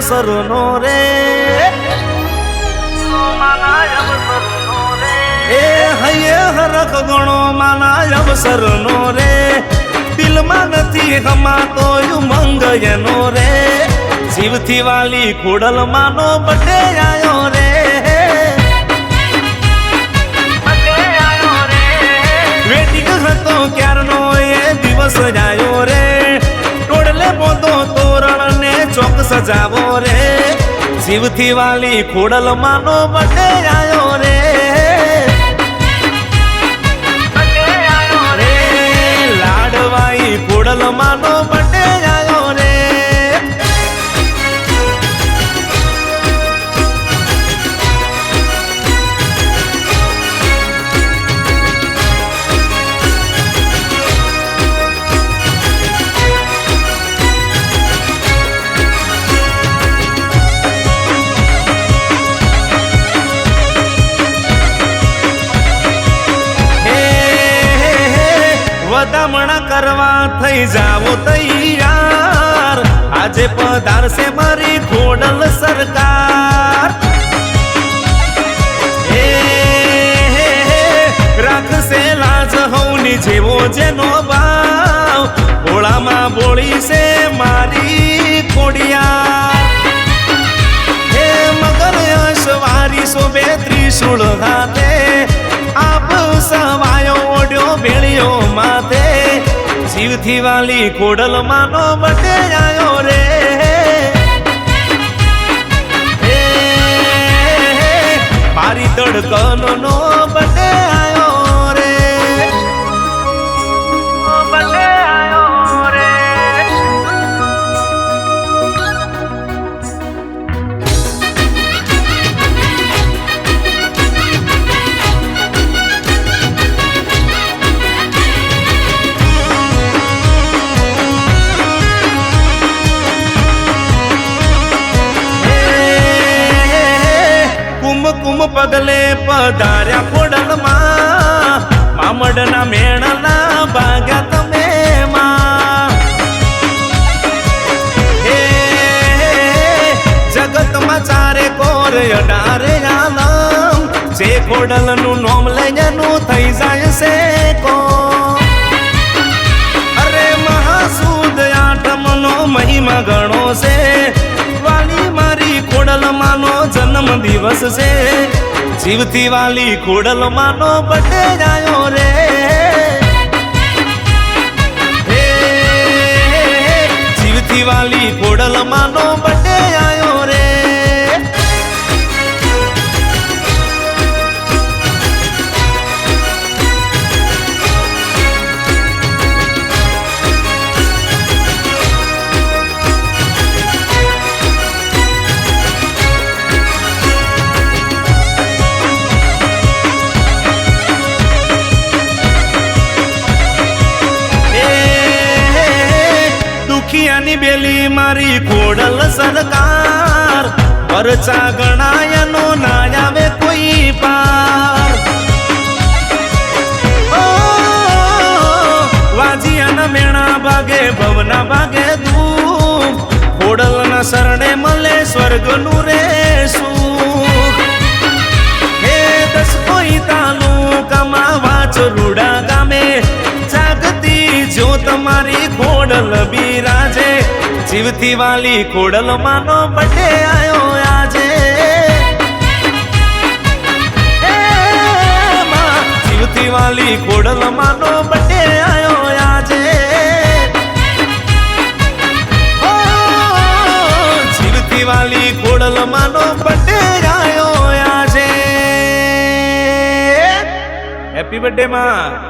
અવસરનો રે. એ હૈયે હરખ ગણો માના અવસરનો રે. દિલમાં નથી હમાતો ઉમંગ એનો રે. શિવથી વાલી કુડલ માનો બટે આયો રે. વેટિંગ હતો ક્યારનો એ દિવસ જાયો સજાવો રે શિવથી વાલી ખોડલ માનો આયો રે. રે. લાડવાઈ ખોડલ માનો વધામણા કરવા થઈ જાવો તૈયાર. આજે પધારશે મારી ખોડલ સરકાર. રાખશે લાજ હવની જેવો જેનો ભાવ. ભોળામાં બોળી છે મારી ખોડિયા હે મગર અશવારી સોબે ત્રિશુળ હાથે શિવથી વાલી ખોડલ માનો બટે આયો રે મારી તડકન નો બટે આયો રે. બટે પધાર્યા ખોડલમાં મામડના મેળના ભાગ્યા તમે હે, જગતમાં ચારે કોર અડારે આલમ જે ખોડલનું નોમ લઈનું થઈ જાય છે કો અરે મહાસુદ આઠમનો મહિમા ગણો છે. વાલી મારી કોડલમાંનો માનો જન્મ દિવસ છે. જીવથી વાલી ખોડલ માનો બટે જાયો રે જીવતી વાલી ખોડલ માનો બટે મારી કોડલ સરકાર. પરચા ગણાયનો ના આવે કોઈ પાર. જીવથી વાલી ખોડલ માનો બડે આયો આજે. જીવતી વાલી ખોડલ માનો બડે આયો આજે. જીવતી વાલી ખોડલ માનો બડે આયો આજે. હેપી બર્થડે માં.